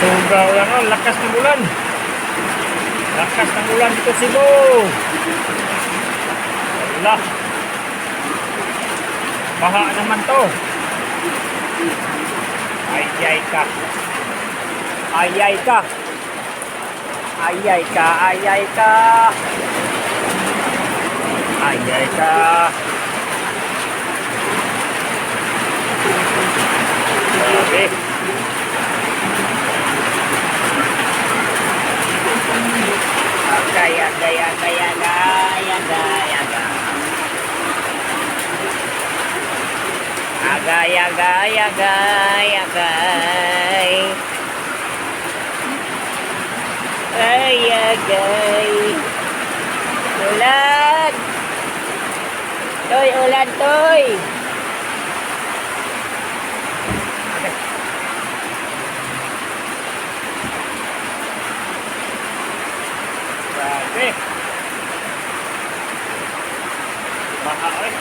Sobra ulan, oh, lakas ng ulan. Lakas ng ulan dito Cebu. Wala. Baha naman to. Ayay ka. Ayay ka. Ayay ka, ayay ka. Ayay ka. Agay, agay, agay, agay, agay, agay. Agay, agay, agay, agay. Ay, agay. Ulan! Toy, ulan, toy! Grabe. Baha eh.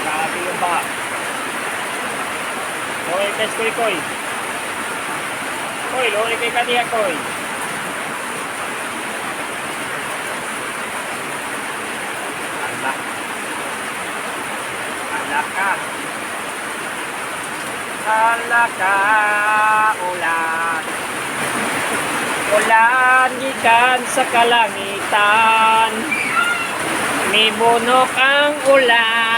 Grabe yung baha. Loy, test koy koy. Koy, kay kaniya koy. Ka. Ala ka, ulan. Ulan gikan sa kalangitan. Mibunok ang ulan